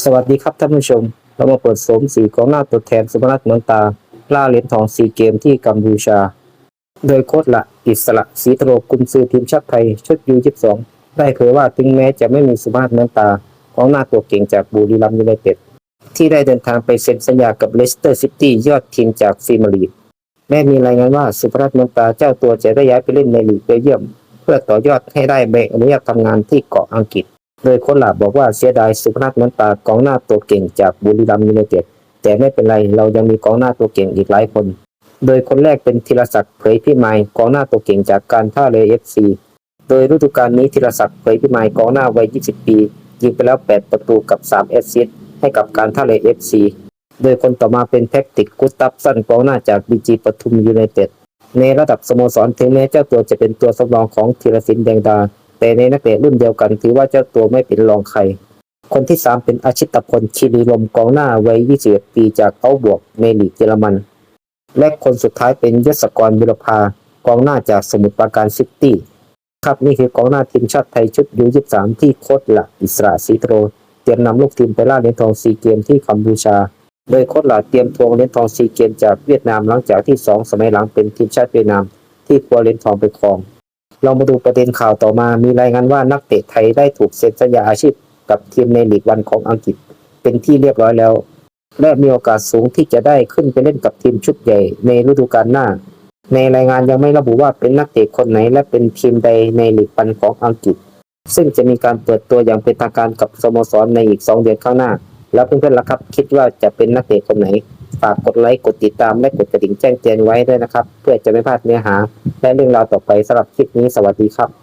สวัสดีครับท่านผู้ชม เรามาเปิดโสมสีของหน้าตัวแทนสุพนัทเหมือนตา ล่าเหรียญทองซีเกมที่กัมพูชา โดยโค้ชละอิสระศรีตโรกุนซือทีมชาติไทย ชุดยู22ได้เผยว่าถึงแม้จะไม่มีสุพนัทเหมือนตาของหน้าตัวเก่งจากบุรีรัมย์ยูไนเต็ดที่ได้เดินทางไปเซ็นสัญญากับเลสเตอร์ซิตี้ยอดทีมจากฟีมียร์ลีกแม้มีรายงานว่าสุพนัทเหมือนตาเจ้าตัวจะได้ย้ายไปเล่นในลีกเบลเยียม เพื่อต่อยอดให้ได้ใบอนุญาตทำงานที่เกาะอังกฤษ โดยโค้ชหลาบบอกว่าเสียดายสุพนัทเหมือนตากองหน้าตัวเก่งจากบุรีรัมย์ยูไนเต็ดแต่ไม่เป็นไรเรายังมีกองหน้าตัวเก่งอีกหลายคน โดยคนแรกเป็นธีรศักดิ์เผยพิมายกองหน้าตัวเก่งจากการท่าเรือเอฟซีโดยฤดูกาลนี้ธีรศักดิ์เผยพิมายกองหน้าวัย 20 ปียิงไปแล้ว 8 ประตูกับ 3 แอสซิสต์ให้กับการท่าเรือเอฟซีโดยคนต่อมาเป็นแท็กติกกุสตัฟสันกองหน้าจากบีจีปทุมยูไนเต็ดในระดับสโมสรถึงแม้เจ้าตัวจะเป็นตัวสำรองของธีรศิลป์แดงดา แต่ในนักเตะรุ่นเดียวกันถือว่าเจ้าตัวไม่เป็นรองใคร คนที่ 3 เป็นอาชิตพลชิริลมกองหน้าวัย 21 ปีจากเอาบวกในลีกเยอรมัน และคนสุดท้ายเป็นยศกรบุรพากองหน้าจากสมุทรปราการซิตี้ครับนี่คือกองหน้าทีมชาติไทยชุดยู23ที่โค้ชหลักอิสระศรีโตรเตรียมนำลูกทีมไปล่าเหรียญทองซีเกมที่กัมพูชา โดยโค้ชหลักเตรียมทวงเหรียญทองซีเกมจากเวียดนามหลังจากที่สองสมัยหลังเป็นทีมชาติเวียดนามที่คว้าเหรียญทองไปครอง เรามาดูประเด็นข่าวต่อมา มีรายงานว่านักเตะไทยได้ถูกเซ็นสัญญาอาชีพกับทีมในลีกวันของอังกฤษ เป็นที่เรียบร้อยแล้ว และมีโอกาสสูงที่จะได้ขึ้นไปเล่นกับทีมชุดใหญ่ในฤดูกาลหน้า ในรายงานยังไม่ระบุว่าเป็นนักเตะคนไหนและเป็นทีมใดในลีกปันของอังกฤษ ซึ่งจะมีการเปิดตัวอย่างเป็นทางการกับสโมสรในอีก 2 เดือนข้างหน้า แล้วเพื่อนๆล่ะครับ คิดว่าจะเป็นนักเตะคนไหน ฝากกดไลค์ กดติดตามและกดกระดิ่งแจ้งเตือนไว้ด้วยนะครับ เพื่อจะไม่พลาดเนื้อหา และเรื่องราวต่อไปสำหรับคลิปนี้สวัสดีครับ